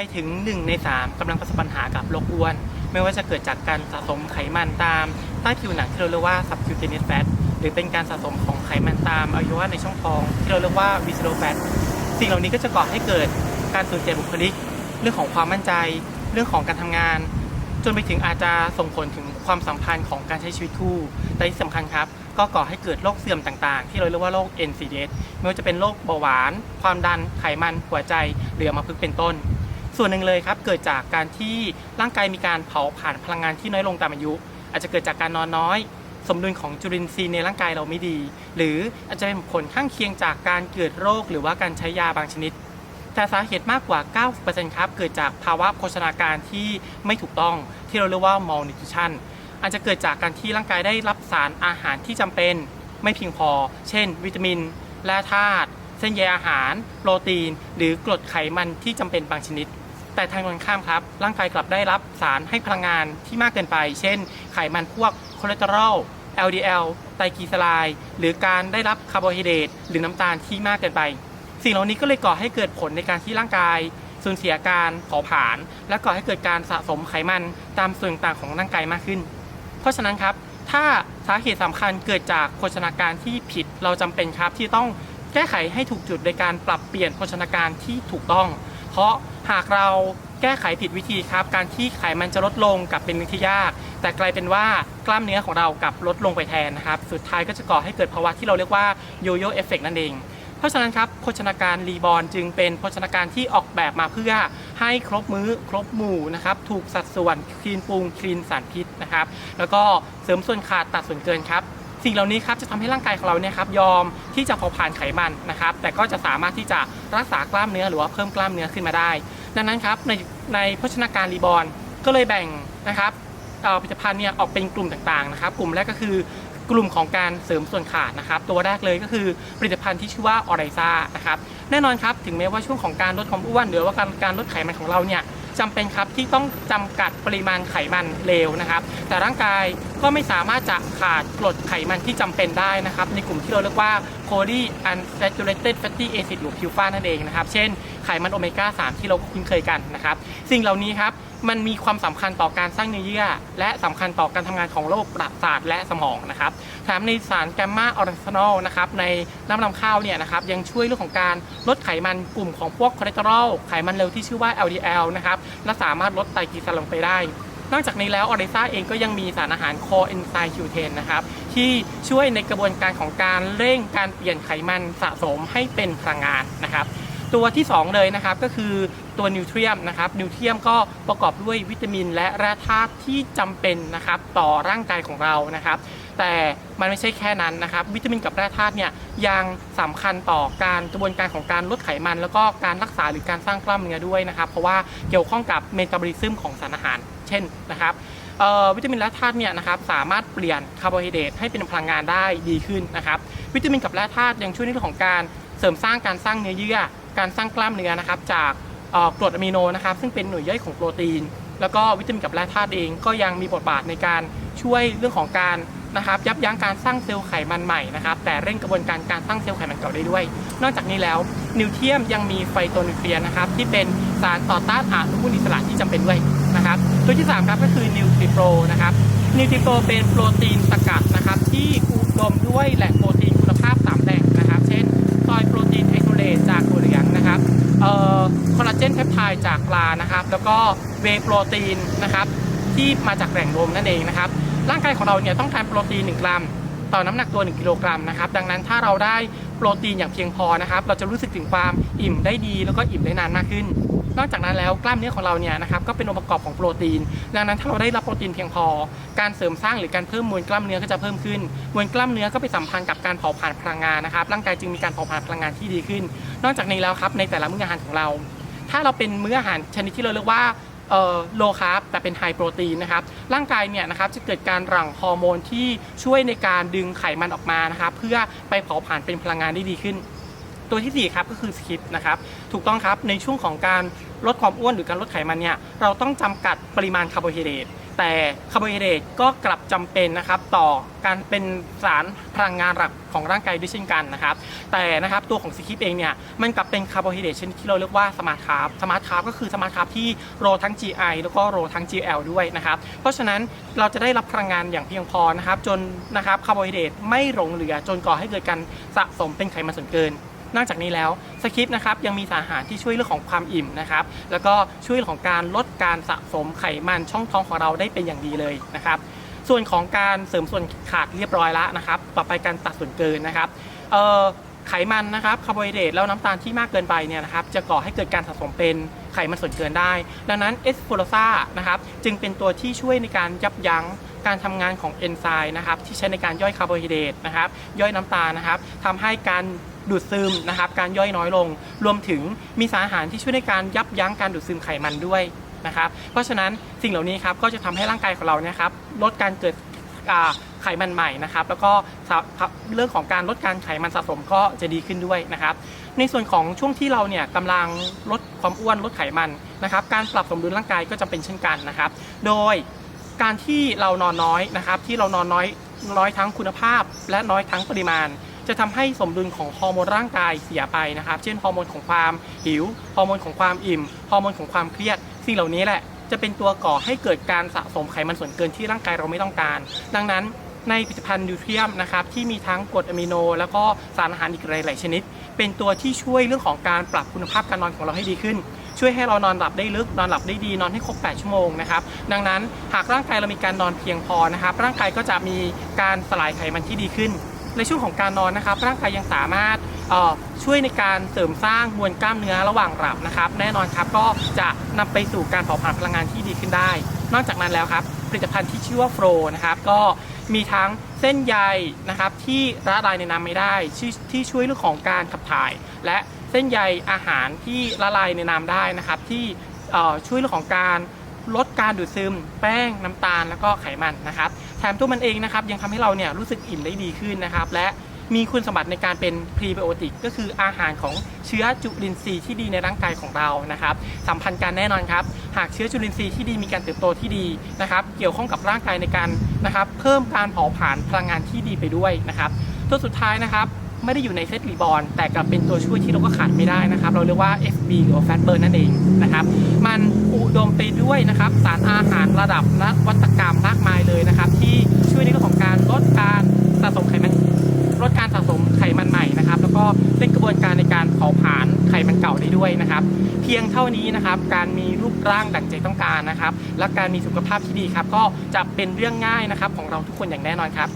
ยถึง 1 ใน 3กำลังประสบปัญหากับโรคอ้วน ไม่ว่าจะเกิดจากการสะสมไขมันตาม ใต้ผิวหนังที่เราเรียกว่า subcutaneous fat หรือเป็นการสะสมของไขมันตามอวัยวะในช่องท้อง ที่เราเรียกว่า visceral fat สิ่งเหล่านี้ก็จะก่อให้เกิดการสูญเสียบุคลิก เรื่องของความมั่นใจ เรื่องของการทำงาน จนไปถึงอาจจะส่งผลถึงความสัมพันธ์ของการใช้ชีวิตคู่แต่ที่สำคัญครับก็ก่อให้เกิดโรคเสื่อมต่างๆ ที่เราเรียกว่าโรค NCDs ไม่ว่าจะเป็นโรคเบาหวาน ความดัน ไขมัน หัวใจ หรืออัมพฤกษ์เป็นต้น ส่วนหนึ่งเลยครับเกิดจากการที่ร่างกายมีการเผาผ่านพลังงานที่น้อยลงตามอายุ อาจจะเกิดจากการนอนน้อย สมดุลของจุลินทรีย์ในร่างกายเราไม่ดี หรืออาจจะเป็นผลข้างเคียงจากการเกิดโรค หรือว่าการใช้ยาบางชนิด แต่สาเหตุมากกว่า 90%ครับเกิดจากภาวะโภชนาการที่ไม่ถูกต้องที่เราเรียกว่า malnutrition อาจจะเกิดจากการที่ร่างกายได้รับสารอาหารที่จำเป็นไม่เพียงพอ เช่น วิตามินแร่ธาตุ เส้นใยอาหาร โปรตีน หรือกรดไขมันที่จำเป็นบางชนิด แต่ทางตรงข้ามครับ ร่างกายกลับได้รับสารให้พลังงานที่มากเกินไป เช่น ไขมันพวกคอเลสเตอรอล LDL ไตรกลีเซอไรด์หรือการได้รับคาร์โบไฮเดรตหรือน้ำตาลที่มากเกินไป สิ่งเหล่านี้ก็เลยก่อให้เกิดผลในการที่ร่างกายสูญเสียการเผาผลาญและก่อให้เกิดการสะสมไขมันตามส่วนต่างของร่างกายมากขึ้น เพราะฉะนั้นครับ ถ้าสาเหตุสำคัญเกิดจากโภชนาการที่ผิดเราจำเป็นครับที่ต้องแก้ไขให้ถูกจุดโดยการปรับเปลี่ยนโภชนาการที่ถูกต้อง เพราะหากเราแก้ไขผิดวิธีครับ การที่ไขมันจะลดลงกับเป็นเรื่องที่ยาก แต่กลายเป็นว่ากล้ามเนื้อของเรากลับลดลงไปแทนนะครับ สุดท้ายก็จะก่อให้เกิดภาวะที่เราเรียกว่าโยโย่เอฟเฟกนั่นเอง เพราะฉะนั้นครับโภชนาการรีบอร์นจึงเป็นโภชนาการที่ออกแบบมาเพื่อให้ครบมื้อครบหมู่นะครับ ถูกสัดส่วนคลีนปรุงคลีนสารพิษนะครับ แล้วก็เสริมส่วนขาดตัดส่วนเกินครับ สิ่งเหล่านี้ครับจะทำให้ร่างกายของเราเนี่ยครับยอมที่จะเผาผลาญไขมันนะครับ แต่ก็จะสามารถที่จะรักษากล้ามเนื้อหรือว่าเพิ่มกล้ามเนื้อขึ้นมาได้ ดังนั้นครับในในโภชนาการรีบอนก็เลยแบ่งนะครับผลิตภัณฑ์เนี่ยออกเป็นกลุ่มต่างๆนะครับ กลุ่มแรกก็คือกลุ่มของการเสริมส่วนขาดนะครับ ตัวแรกเลยก็คือผลิตภัณฑ์ที่ชื่อว่าออไรซ่านะครับแน่นอนครับถึงแม้ว่าช่วงของการลดความอ้วนหรือว่าการการลดไขมันของเราเนี่ย จำเป็นครับที่ต้องจำกัดปริมาณไขมันเลวนะครับ แต่ร่างกายก็ไม่สามารถจะขาดกรดไขมันที่จำเป็นได้นะครับ ในกลุ่มที่เราเรียกว่า poly unsaturated fatty acid หรือพิวฟานั่นเองนะครับ เช่นไขมันโอเมก้า 3 ที่เราคุ้นเคยกันนะครับ สิ่งเหล่านี้ครับ มันมีความสำคัญต่อการสร้างเนื้อเยื่อ และสำคัญต่อการทำงานของระบบประสาทและสมองนะครับแถมในสารแกมมาออริจินอลนะครับในน้ำนำข้าวเนี่ยนะครับยังช่วยเรื่องของการลดไขมันกลุ่มของพวกคอเลสเตอรอลไขมันเร็วที่ชื่อว่า LDL นะครับและสามารถลดไตรกลีเซอไรด์ลงไปได้นอกจากนี้แล้วออเรซ่าเองก็ยังมีสารอาหารโคเอนไซม์คิวเทนนะครับที่ช่วยในกระบวนการของการเร่งการเปลี่ยนไขมันสะสมให้เป็นพลังงานนะครับตัวที่ 2 เลยนะครับก็คือ ตัวนิวเทรียมนะครับนิวเทรียมก็ประกอบด้วยวิตามิน และแร่ธาตุที่จำเป็นนะครับต่อร่างกายของเรานะครับ แต่มันไม่ใช่แค่นั้นนะครับ วิตามินกับแร่ธาตุเนี่ยยังสำคัญต่อการกระบวนการของการลดไขมัน แล้วก็การรักษาหรือการสร้างกล้ามเนื้อด้วยนะครับ เพราะว่าเกี่ยวข้องกับเมตาบอลิซึมของสารอาหาร เช่นนะครับวิตามินและธาตุเนี่ยนะครับสามารถเปลี่ยนคาร์โบไฮเดรตให้เป็นพลังงานได้ดีขึ้นนะครับ วิตามินกับแร่ธาตุยังช่วยในเรื่องของการเสริมสร้างการสร้างเนื้อเยื่อ การสร้างกล้ามเนื้อนะครับจาก กรดอะมิโนนะครับซึ่งเป็นหน่วยย่อยของโปรตีน แล้วก็วิตามินกับแร่ธาตุเองก็ยังมีบทบาทในการช่วยเรื่องของการนะครับยับยั้งการสร้างเซลล์ไขมันใหม่นะครับแต่เร่งกระบวนการการสร้างเซลล์ไขมันเก่าได้ด้วย นอกจากนี้แล้วนิวเทียมยังมีไฟโตนิวเทรียนนะครับที่เป็นสารต่อต้านอนุมูลอิสระที่จำเป็นด้วยนะครับตัวที่สามครับก็คือนิวทริโปรนะครับนิวทริโปรเป็นโปรตีนสกัดนะครับที่อุดมด้วยแหล่งโปรตีนคุณภาพ3แหล่งนะครับ เช่นซอยโปรตีน อลลาเจนเพปไทด์จากปลานะครับ แล้วก็เวโปรตีนนะครับที่มาจากแหล่งนมนั่นเองนะครับ ร่างกายของเราเนี่ยต้องการโปรตีน 1 กรัม ต่อน้ำหนักตัว 1 กิโลกรัมนะครับ ดังนั้นถ้าเราได้โปรตีนอย่างเพียงพอนะครับ เราจะรู้สึกถึงความอิ่มได้ดี แล้วก็อิ่มได้นานมากขึ้น นอกจากนั้นแล้วกล้ามเนื้อของเราเนี่ยนะครับก็เป็นองค์ประกอบของโปรตีน ดังนั้นถ้าเราได้รับโปรตีนเพียงพอ การเสริมสร้างหรือการเพิ่มมวลกล้ามเนื้อก็จะเพิ่มขึ้น มวลกล้ามเนื้อก็ไปสัมพันธ์กับการเผาผลาญพลังงานนะครับ ร่างกายจึงมีการเผาผลาญพลังงานที่ดีขึ้น นอกจากนี้แล้วครับในแต่ละมื้ออาหารของเรา ถ้าเราเป็นมื้ออาหารชนิดที่เราเรียกว่าโลคาร์บแต่เป็นไฮโปรตีนนะครับร่างกายเนี่ยนะครับจะเกิดการหลั่งฮอร์โมนที่ช่วยในการดึงไขมันออกมานะครับเพื่อไปเผาผลาญเป็นพลังงานได้ดีขึ้น ตัวที่4ครับก็คือสคิปนะครับถูกต้องครับในช่วงของการลดความอ้วนหรือการลดไขมันเนี่ยเราต้องจำกัดปริมาณคาร์โบไฮเดรต แต่คาร์โบไฮเดรตก็กลับจำเป็นนะครับต่อการเป็นสารพลังงานหลักของร่างกายด้วยเช่นกันนะครับ แต่นะครับตัวของซีคิปเองเนี่ยมันกลับเป็นคาร์โบไฮเดรตชนิดที่เราเรียกว่าสมาร์ทคาร์บสมาร์ทคาร์บก็คือสมาร์ทคาร์บที่โรทั้ง GI แล้วก็โรทั้ง GL ด้วยนะครับ เพราะฉะนั้นเราจะได้รับพลังงานอย่างเพียงพอนะครับจนนะครับคาร์โบไฮเดรตไม่หลงเหลือจนก่อให้เกิดการสะสมเป็นไขมันส่วนเกิน นอกจากนี้แล้วสคริปต์นะครับยังมีสารอาหารที่ช่วยเรื่องของความอิ่มนะครับแล้วก็ช่วยเรื่องของการลดการสะสมไขมันช่องท้องของเราได้เป็นอย่างดีเลยนะครับส่วนของการเสริมส่วนขาดเรียบร้อยแล้วนะครับต่อไปการตัดส่วนเกินนะครับไขมันนะครับคาร์โบไฮเดรตแล้วน้ำตาลที่มากเกินไปเนี่ยนะครับจะก่อให้เกิดการสะสมเป็นไขมันส่วนเกินได้ ดังนั้นเอสโฟโรซานะครับจึงเป็นตัวที่ช่วยในการยับยั้งการทำงานของเอนไซม์นะครับที่ใช้ในการย่อยคาร์โบไฮเดรตนะครับย่อยน้ำตาลนะครับทำให้การ ดูดซึมนะครับการย่อยน้อยลง รวมถึงมีสารอาหารที่ช่วยในการยับยั้งการดูดซึมไขมันด้วยนะครับเพราะฉะนั้นสิ่งเหล่านี้ครับก็จะทำให้ร่างกายของเราเนี่ยครับลดการเกิดไขมันใหม่นะครับแล้วก็เรื่องของการลดการไขมันสะสมก็จะดีขึ้นด้วยนะครับ ในส่วนของช่วงที่เราเนี่ยกำลังลดความอ้วนลดไขมันนะครับ การปรับสมดุลร่างกายก็จำเป็นเช่นกันนะครับ โดยการที่เรานอนน้อยนะครับ ที่เรานอนน้อยน้อยทั้งคุณภาพ และน้อยทั้งปริมาณ จะทำให้สมดุลของฮอร์โมนร่างกายเสียไปนะครับ เช่นฮอร์โมนของความหิว ฮอร์โมนของความอิ่ม ฮอร์โมนของความเครียด สิ่งเหล่านี้แหละจะเป็นตัวก่อให้เกิดการสะสมไขมันส่วนเกินที่ร่างกายเราไม่ต้องการ ดังนั้นในผลิตภัณฑ์นิวเทียมนะครับที่มีทั้งกรดอะมิโน แล้วก็สารอาหารอีกหลายๆชนิด เป็นตัวที่ช่วยเรื่องของการปรับคุณภาพการนอนของเราให้ดีขึ้น ช่วยให้เรานอนหลับได้ลึก นอนหลับได้ดีนอนให้ครบ 8 ชั่วโมงนะครับดังนั้นหากร่างกายเรามีการนอนเพียงพอนะครับร่างกายก็จะมีการสลายไขมันที่ดีขึ้น ในช่วงของการนอนนะครับ ร่างกายยังสามารถช่วยในการเสริมสร้างมวลกล้ามเนื้อระหว่างหลับนะครับ แน่นอนครับก็จะนำไปสู่การเผาผลาญพลังงานที่ดีขึ้นได้ นอกจากนั้นแล้วครับผลิตภัณฑ์ที่ชื่อว่าโฟลนะครับก็มีทั้งเส้นใยนะครับที่ละลายในน้ำไม่ได้ที่ที่ช่วยเรื่องของการขับถ่าย และเส้นใยอาหารที่ละลายในน้ำได้นะครับที่ช่วยเรื่องของการ ลดการดูดซึม แป้งน้ำตาลแล้วก็ไขมันนะครับแถมตัวมันเองนะครับยังทำให้เราเนี่ยรู้สึกอิ่มได้ดีขึ้นนะครับ และมีคุณสมบัติในการเป็นพรีไบโอติก ก็คืออาหารของเชื้อจุลินทรีย์ที่ดีในร่างกายของเรานะครับสัมพันธ์กันแน่นอนครับ หากเชื้อจุลินทรีย์ที่ดีมีการเติบโตที่ดีนะครับ เกี่ยวข้องกับร่างกายในการนะครับ เพิ่มการเผาผลาญพลังงานที่ดีไปด้วยนะครับ ตัวสุดท้ายนะครับ ไม่ได้อยู่ในเซตรีบอร์นแต่กลับเป็นตัวช่วยที่เราก็ขาดไม่ได้นะครับ เราเรียกว่า FB หรือ Fat Burn นั่นเองนะครับ มันอุดมไปด้วยนะครับสารอาหารระดับนวัตกรรมมากมายเลยนะครับ ที่ช่วยในเรื่องของการลดการสะสมไขมันลดการสะสมไขมันใหม่นะครับ แล้วก็เร่งกระบวนการในการเผาผลาญไขมันเก่าได้ด้วยนะครับ เพียงเท่านี้นะครับ การมีรูปร่างดั่งใจต้องการนะครับ และการมีสุขภาพที่ดีครับ ก็จะเป็นเรื่องง่ายนะครับของเราทุกคนอย่างแน่นอนครับ